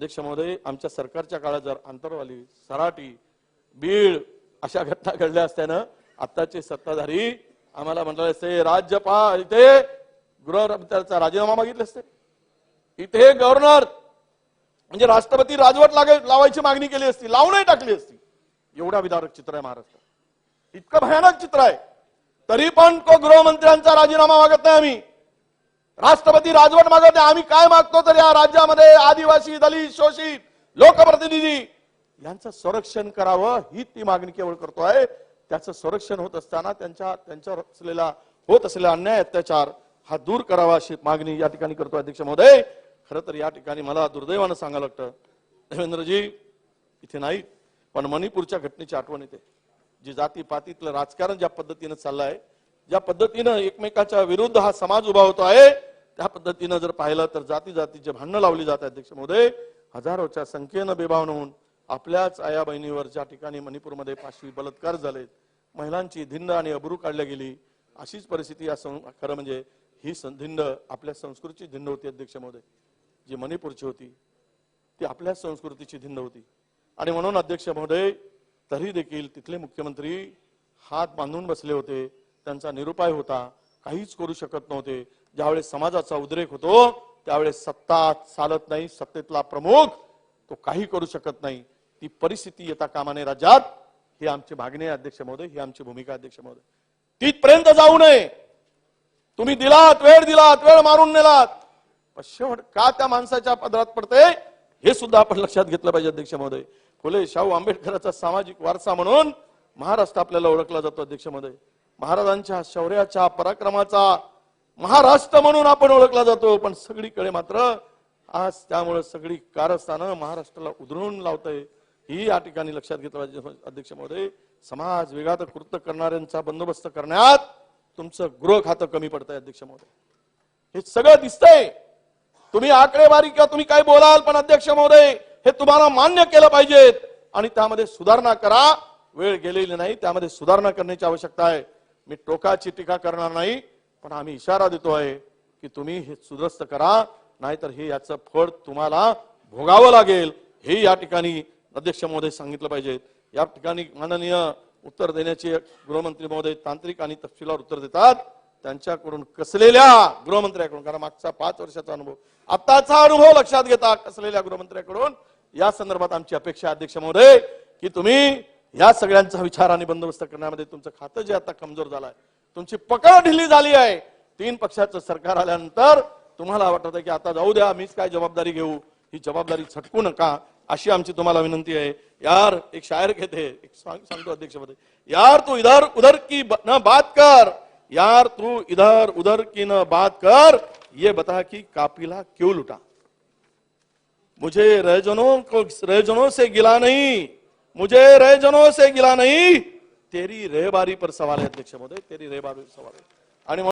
अध्यक्ष महोदय आमच्या सरकारच्या काळात जर आंतरवाली सराटी बीड अशा घटना घडल्या असत्यानं आत्ताचे सत्ताधारी आम्हाला म्हटलं असते राज्यपाल इथे गृहमंत्र्याचा राजीनामा मागितले असते. इथे गव्हर्नर म्हणजे राष्ट्रपती राजवट लागे लावायची मागणी केली असती लावूनही टाकली असती. एवढा विदारक चित्र आहे महाराष्ट्रात. इतकं भयानक चित्र आहे. तरी पण तो गृहमंत्र्यांचा राजीनामा मागत नाही आम्ही. राष्ट्रपती राजवट मागत आम्ही काय मागतो तर या राज्यामध्ये आदिवासी दलित शोषित लोकप्रतिनिधी यांचं संरक्षण करावं ही ती मागणी केवळ करतोय त्याचं संरक्षण होत असताना त्यांच्या त्यांच्यावर असलेला होत असलेला अन्याय अत्याचार हा दूर करावा अशी मागणी या ठिकाणी करतो अध्यक्ष महोदय. खरं तर या ठिकाणी मला दुर्दैवानं सांगायला लागतं. देवेंद्रजी इथे नाही पण मणिपूरच्या घटनेची आठवण येते. जी जातीपातीतलं राजकारण ज्या पद्धतीनं चाललंय ज्या पद्धतीनं एकमेकाच्या विरुद्ध हा समाज उभा होतो आहे त्या पद्धतीनं जर पाहिलं तर जाती जातीचे भांडणं लावली जात आहेत अध्यक्ष महोदय. हजारोच्या संख्येनं बेभावन होऊन आपल्याच आया बहिणीवर ज्या ठिकाणी मणिपूरमध्ये पाचवी बलात्कार झालेत. महिलांची धिंड आणि अब्रू काढल्या गेली. अशीच परिस्थिती या खरं म्हणजे ही सं- धिंड आपल्या संस्कृतीची धिंड होती अध्यक्ष महोदय. जी मणिपूरची होती ती आपल्या संस्कृतीची धिंड होती. आणि म्हणून अध्यक्ष महोदय तरी देखील तिथले मुख्यमंत्री हात बांधून बसले होते. त्यांचा निरुपाय होता. काहीच करू शकत नव्हते. ज्यावेळेस समाजाचा उद्रेक होतो त्यावेळेस सत्ता चालत नाही सत्तेतला प्रमुख तो काही करू शकत नाही. ती परिस्थिती येता कामाने राज्यात ही आमची मागणी अध्यक्ष महोदय ही आमची भूमिका अध्यक्ष महोदय. तिथपर्यंत जाऊ नये. तुम्ही दिलात वेळ दिलात वेळ मारून नेलात. शेवट का त्या माणसाच्या पदरात पडते हे सुद्धा आपण लक्षात घेतलं पाहिजे अध्यक्ष महोदय. फुले शाहू आंबेडकरांचा सामाजिक वारसा म्हणून महाराष्ट्र आपल्याला ओळखला जातो अध्यक्ष महोदय. महाराजांच्या शौर्याच्या पराक्रमाचा महाराष्ट्र म्हणून आपण ओळखला जातो पण सगळीकडे मात्र आज त्यामुळे सगळी कारस्थानं महाराष्ट्राला उधळून लावतंय. ही या ठिकाणी लक्षात घेतलं पाहिजे अध्यक्ष महोदय. समाज वेगात कृत्य करणाऱ्यांचा बंदोबस्त करण्यात तुमचं गृह खातं कमी पडतंय अध्यक्ष महोदय. हे सगळं दिसतंय. तुम्ही आकडेवारी किंवा तुम्ही काय बोलाल पण अध्यक्ष महोदय हे तुम्हाला मान्य केलं पाहिजेत. आणि त्यामध्ये सुधारणा करा. वेळ गेलेली नाही त्यामध्ये सुधारणा करण्याची आवश्यकता आहे. मी टोकाची टीका करणार नाही. पण आम्ही इशारा देतोय की तुम्ही हे सुदस्त करा नाहीतर हे याचं फळ तुम्हाला भोगावं लागेल. हे या ठिकाणी अध्यक्ष महोदय सांगितलं पाहिजे. या ठिकाणी माननीय उत्तर देण्याचे गृहमंत्री महोदय तांत्रिक आणि तपशिलावर उत्तर देतात. त्यांच्याकडून कसलेल्या गृहमंत्र्याकडून कारण मागचा पाच वर्षाचा अनुभव आताचा अनुभव लक्षात घेता कसलेल्या गृहमंत्र्याकडून या संदर्भात आमची अपेक्षा अध्यक्ष महोदय की तुम्ही या सगळ्यांचा विचार आणि बंदोबस्त करण्यामध्ये तुमचं खातं जे आता कमजोर झालं आहे तुमची पकड ढिली झाली आहे. तीन पक्षाचं सरकार आल्यानंतर तुम्हाला वाटत आहे की आता जाऊ द्या मीच काय जबाबदारी घेऊ? ही जबाबदारी छटकू नका. अशी आमची तुम्हाला विनंती आहे. यार एक शायर घेते एक सांग- सांगतो अध्यक्षपदे. यार तू इधर उधर की न बात कर. यार तू इधर उधर की न बात कर. ये बता कि कापिला क्यों लुटा? मुझे रहजनों को रहजनों से गिला नहीं. मुझे रहजनों से गिला नहीं. तेरी रहबारी पर सवाल है अध्यक्ष महोदय तेरी रहबारी पर सवाल है। आणि